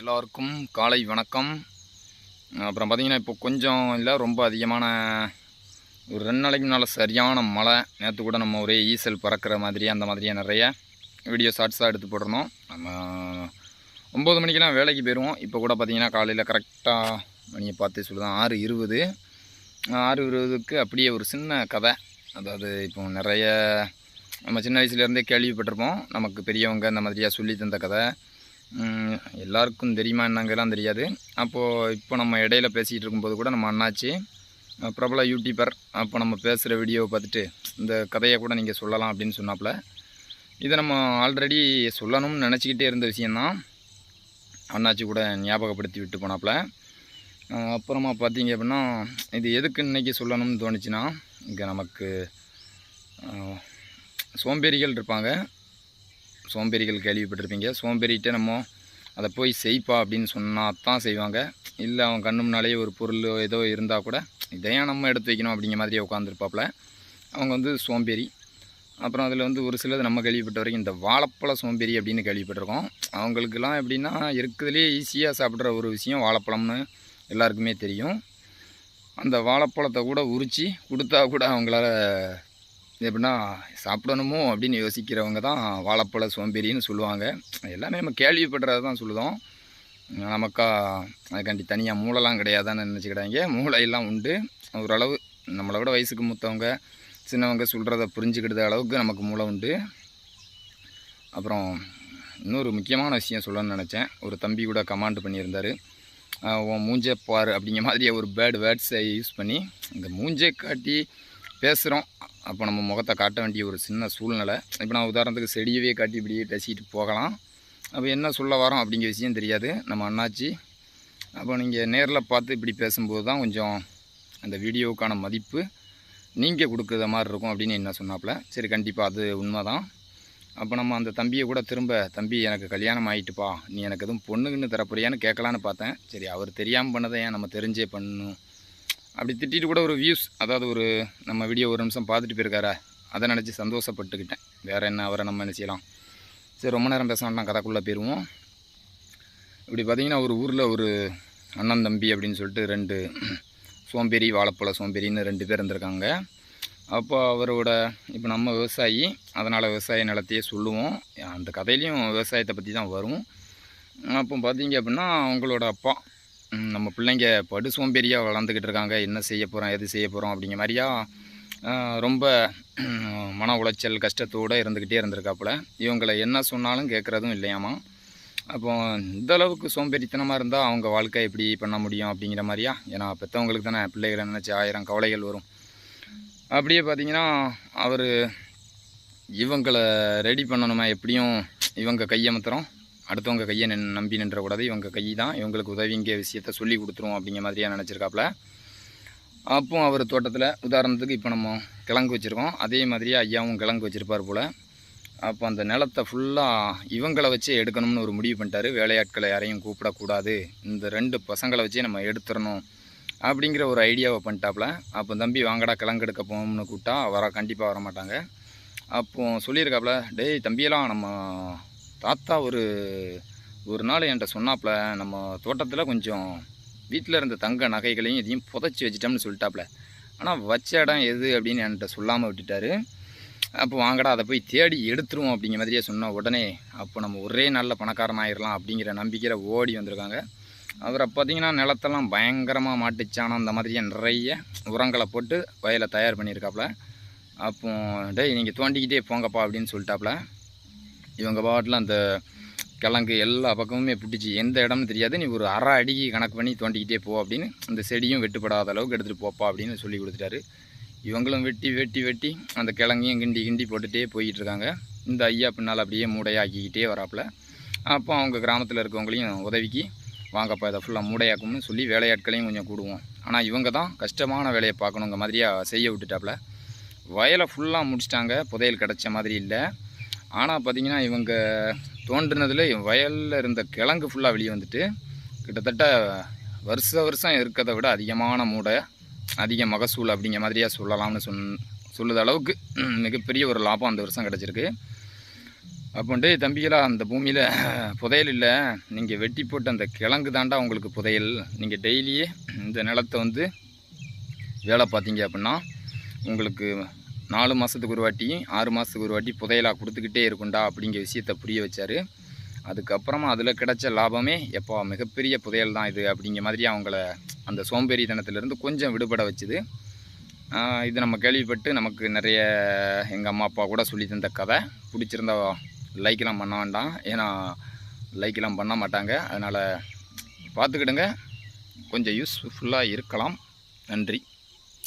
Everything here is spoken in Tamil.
எல்லாருக்கும் காலை வணக்கம். அப்புறம் பார்த்திங்கன்னா இப்போ கொஞ்சம் இல்லை ரொம்ப அதிகமான ஒரு ரெண்டு நாளைக்கு முன்னால் சரியான மழை. நேற்று கூட நம்ம ஒரே ஈசல் பறக்கிற மாதிரி அந்த மாதிரியாக நிறைய வீடியோ ஷார்ட்ஸாக எடுத்து போட்டிருந்தோம். நம்ம ஒம்பது மணிக்கெலாம் வேலைக்கு போயிடுவோம் இப்போ கூட பார்த்தீங்கன்னா காலையில் கரெக்டாக மணியை பார்த்து சொல்லுதான் ஆறு இருபது. ஆறு இருபதுக்கு அப்படியே ஒரு சின்ன கதை. அதாவது இப்போ நிறைய நம்ம சின்ன வயசுலேருந்தே கேள்விப்பட்டிருப்போம். நமக்கு பெரியவங்க இந்த மாதிரியாக சொல்லி தந்த கதை. எல்லாருக்கும் தெரியுமா என்னங்கெல்லாம் தெரியாது. அப்போது இப்போ நம்ம இடையில பேசிகிட்டு இருக்கும்போது கூட நம்ம அண்ணாச்சி பிரபல யூடியூபர் அப்போ நம்ம பேசுகிற வீடியோவை பார்த்துட்டு இந்த கதையை கூட நீங்கள் சொல்லலாம் அப்படின்னு சொன்னாப்புல. இதை நம்ம ஆல்ரெடி சொல்லணும்னு நினச்சிக்கிட்டே இருந்த விஷயந்தான் அண்ணாச்சி கூட ஞாபகப்படுத்தி விட்டு போனாப்புல. அப்புறமா பார்த்தீங்க அப்படின்னா இது எதுக்கு இன்னைக்கு சொல்லணும்னு தோணுச்சுன்னா இங்கே நமக்கு சோம்பேறிகள் இருப்பாங்க. சோம்பேறிகள் கேள்விப்பட்டிருப்பீங்க. சோம்பேறிகிட்ட நம்ம அதை போய் செய்ப்பா அப்படின்னு சொன்னால் தான் செய்வாங்க. இல்லை அவன் கண்ணு முன்னாலேயே ஒரு பொருள் ஏதோ இருந்தால் கூட இதையும் நம்ம எடுத்து வைக்கணும் அப்படிங்கிற மாதிரியே உட்காந்துருப்பாப்புல அவங்க வந்து சோம்பேறி. அப்புறம் அதில் வந்து ஒரு சிலது நம்ம கேள்விப்பட்ட வரைக்கும் இந்த வாழைப்பழ சோம்பேறி அப்படின்னு கேள்விப்பட்டிருக்கோம். அவங்களுக்கெல்லாம் எப்படின்னா இருக்கிறதுலே ஈஸியாக சாப்பிட்ற ஒரு விஷயம் வாழைப்பழம்னு எல்லாருக்குமே தெரியும். அந்த வாழைப்பழத்தை கூட உரித்து கொடுத்தா கூட அவங்களால எப்படின்னா சாப்பிடணுமோ அப்படின்னு யோசிக்கிறவங்க தான் வாழைப்பழ சோம்பேறின்னு சொல்லுவாங்க. எல்லாமே நம்ம கேள்விப்படுறது தான் சொல்லுதோம். நமக்கா அதுக்காண்டி தனியாக மூளைலாம் கிடையாதான்னு நினச்சிக்கிட்டாங்க மூளையெல்லாம் உண்டு. ஓரளவு நம்மளை விட வயசுக்கு மூத்தவங்க சின்னவங்க சொல்கிறத புரிஞ்சுக்கிட்ட அளவுக்கு நமக்கு மூளை உண்டு. அப்புறம் இன்னொரு முக்கியமான விஷயம் சொல்லணும்னு நினச்சேன். ஒரு தம்பி கூட கமாண்ட் பண்ணியிருந்தார். உன் மூஞ்சே பாரு அப்படிங்கிற மாதிரி ஒரு பேட் வேர்ட்ஸை யூஸ் பண்ணி இந்த மூஞ்சே காட்டி பேசுகிறோம் அப்போ நம்ம முகத்தை காட்ட வேண்டிய ஒரு சின்ன சூழ்நிலை. இப்போ நான் உதாரணத்துக்கு செடியவே காட்டி இப்படியே பேசிக்கிட்டு போகலாம். அப்போ என்ன சொல்ல வரோம் அப்படிங்கிற விஷயம் தெரியாது. நம்ம அண்ணாச்சி அப்போ நீங்கள் நேரில் பார்த்து இப்படி பேசும்போது தான் கொஞ்சம் அந்த வீடியோவுக்கான மதிப்பு நீங்கள் கொடுக்குற மாதிரி இருக்கும் அப்படின்னு என்ன சொன்னாப்புல. சரி கண்டிப்பாக அது உண்மை தான் அப்போ நம்ம அந்த தம்பியை கூட திரும்ப தம்பி எனக்கு கல்யாணம் ஆகிட்டுப்பா நீ எனக்கு எதுவும் பொண்ணுக்குன்னு தரப்போறியான்னு கேட்கலான்னு பார்த்தேன். சரி அவர் தெரியாமல் பண்ணதை ஏன் நம்ம தெரிஞ்சே பண்ணணும்? அப்படி திட்டிட்டு கூட ஒரு வியூஸ் அதாவது ஒரு நம்ம வீடியோ ஒரு நிமிஷம் பார்த்துட்டு போயிருக்காரா? அதை நினச்சி சந்தோஷப்பட்டுக்கிட்டேன். வேறு என்ன அவரை நம்ம என்ன செய்யலாம்? சரி ரொம்ப நேரம் பேச வேண்டாம் கதைக்குள்ளே போயிடுவோம். இப்படி பார்த்தீங்கன்னா ஒரு ஊரில் ஒரு அண்ணன் தம்பி அப்படின்னு சொல்லிட்டு ரெண்டு சோம்பேறி வாழைப்பழ சோம்பேறின்னு ரெண்டு பேர் இருந்திருக்காங்க. அப்போ அவரோட இப்போ நம்ம விவசாயி அதனால் விவசாய நிலத்தையே சொல்லுவோம். அந்த கதையிலையும் விவசாயத்தை பற்றி தான் வரும். அப்போ பார்த்தீங்க அப்படின்னா அவங்களோட அப்பா நம்ம பிள்ளைங்க படு சோம்பேறியாக வளர்ந்துக்கிட்டு இருக்காங்க. என்ன செய்ய போகிறோம் எது செய்ய போகிறோம் அப்படிங்கிற மாதிரியா ரொம்ப மன உளைச்சல் கஷ்டத்தோடு இருந்துக்கிட்டே இருந்திருக்காப்புல. இவங்களை என்ன சொன்னாலும் கேட்குறதும் இல்லையாமா? அப்போ இந்த அளவுக்கு சோம்பேறித்தனமாக இருந்தால் அவங்க வாழ்க்கை எப்படி பண்ண முடியும் அப்படிங்கிற மாதிரியா? ஏன்னா பெற்றவங்களுக்கு தானே பிள்ளைகளை நினச்சி ஆயிரம் கவலைகள் வரும். அப்படியே பார்த்தீங்கன்னா அவர் இவங்களை ரெடி பண்ணணுமா? எப்படியும் இவங்க கையமத்துறோம். அடுத்தவங்க கையை நின் நம்பி நின்றக்கூடாது. இவங்க கை தான். இவங்களுக்கு உதவிங்க விஷயத்த சொல்லி கொடுத்துரும் அப்படிங்கிற மாதிரியா நினச்சிருக்காப்புல அப்போ அவர் தோட்டத்தில் உதாரணத்துக்கு இப்போ நம்ம கிழங்கு வச்சுருக்கோம். அதே மாதிரியே ஐயாவும் கிழங்கு வச்சுருப்பார் போல். அப்போ அந்த நிலத்தை ஃபுல்லாக இவங்களை வச்சே எடுக்கணும்னு ஒரு முடிவு பண்ணிட்டாரு. வேலையாட்களை யாரையும் கூப்பிடக்கூடாது. இந்த ரெண்டு பசங்களை வச்சே நம்ம எடுத்துடணும் அப்படிங்கிற ஒரு ஐடியாவை பண்ணிட்டாப்புல அப்போ தம்பி வாங்கடா கிழங்கு எடுக்க போகணும்னு கூப்பிட்டா வர கண்டிப்பாக வர மாட்டாங்க அப்போ சொல்லியிருக்காப்புல டேய் தம்பியெல்லாம் நம்ம தாத்தா ஒரு ஒரு நாள் என்கிட்ட சொன்னாப்புல நம்ம தோட்டத்தில் கொஞ்சம் வீட்டில் இருந்த தங்க நகைகளையும் இதையும் புதைச்சி வச்சிட்டோம்னு சொல்லிட்டாப்புல. ஆனால் வச்ச இடம் எது அப்படின்னு என்கிட்ட சொல்லாமல் விட்டுட்டாரு. அப்போ வாங்கடா அதை போய் தேடி எடுத்துருவோம் அப்படிங்கிற மாதிரியே சொன்ன உடனே அப்போ நம்ம ஒரே நாளில் பணக்காரன் ஆயிடலாம் அப்படிங்கிற நம்பிக்கையில் ஓடி வந்திருக்காங்க. அவரை பார்த்தீங்கன்னா நிலத்தெல்லாம் பயங்கரமாக மாட்டுச்சானம் அந்த மாதிரியே நிறைய உரங்களை போட்டு வயலை தயார் பண்ணியிருக்காப்புல. அப்போ டேய் நீங்கள் தோண்டிக்கிட்டே போங்கப்பா அப்படின்னு சொல்லிட்டாப்புல. இவங்க பாட்டில் அந்த கிழங்கு எல்லா பக்கமுமே பிடிச்சி எந்த இடம்னு தெரியாது. நீ ஒரு அரை அடிக்கு கணக்கு பண்ணி தோண்டிக்கிட்டே போ அப்படின்னு அந்த செடியும் வெட்டுப்படாத அளவுக்கு எடுத்துகிட்டு போப்பா அப்படின்னு சொல்லி கொடுத்துட்டாரு. இவங்களும் வெட்டி வெட்டி வெட்டி அந்த கிழங்கையும் கிண்டி கிண்டி போட்டுகிட்டே போயிட்டு இருக்காங்க. இந்த ஐயா பின்னால் அப்படியே மூடையாக்கிக்கிட்டே வராப்புல. அப்போ அவங்க கிராமத்தில் இருக்கவங்களையும் உதவிக்கு வாங்கப்பா இதை ஃபுல்லாக மூடையாக்கும்னு சொல்லி வேலையாட்களையும் கொஞ்சம் கூடுவோம். ஆனால் இவங்க தான் கஷ்டமான வேலையை பார்க்கணுங்க மாதிரியாக செய்ய விட்டுட்டாப்புல. வயலை ஃபுல்லாக முடிச்சிட்டாங்க. புதையல் கிடச்ச மாதிரி இல்லை. ஆனால் பார்த்தீங்கன்னா இவங்க தோன்றுனதில் வயலில் இருந்த கிழங்கு ஃபுல்லாக வெளியே வந்துட்டு கிட்டத்தட்ட வருஷ வருஷம் இருக்கிறத விட அதிகமான மூடை அதிக மகசூல் அப்படிங்கிற மாதிரியா சொல்லலாம்னு சொன் சொல்லுத அளவுக்கு மிகப்பெரிய ஒரு லாபம் அந்த வருஷம் கிடச்சிருக்கு. அப்போன்ட்டு தம்பிகளாக அந்த பூமியில் புதையல் இல்லை. நீங்கள் வெட்டி போட்டு அந்த கிழங்கு தாண்டா உங்களுக்கு புதையல். நீங்கள் டெய்லியே இந்த நிலத்தை வந்து வேலை பார்த்தீங்க அப்படின்னா உங்களுக்கு நாலு மாதத்துக்கு ஒரு வாட்டி ஆறு மாதத்துக்கு ஒரு வாட்டி புதையலாக கொடுத்துக்கிட்டே இருக்கும்டா அப்படிங்கிற விஷயத்தை புரிய வச்சார். அதுக்கப்புறமா அதில் கிடைச்ச லாபமே எப்போ மிகப்பெரிய புதையல் தான் இது அப்படிங்கிற மாதிரி அவங்கள அந்த சோம்பேறித்தனத்திலேருந்து கொஞ்சம் விடுபட வச்சுது. இது நம்ம கேள்விப்பட்டு நமக்கு நிறைய எங்கள் அம்மா அப்பா கூட சொல்லி தந்த கதை. பிடிச்சிருந்தா லைக்கெலாம் பண்ண வேண்டாம். ஏன்னா லைக்கெலாம் பண்ண மாட்டாங்க. அதனால் பார்த்துக்கிடுங்க. கொஞ்சம் யூஸ்ஃபுல்லாக இருக்கலாம். நன்றி.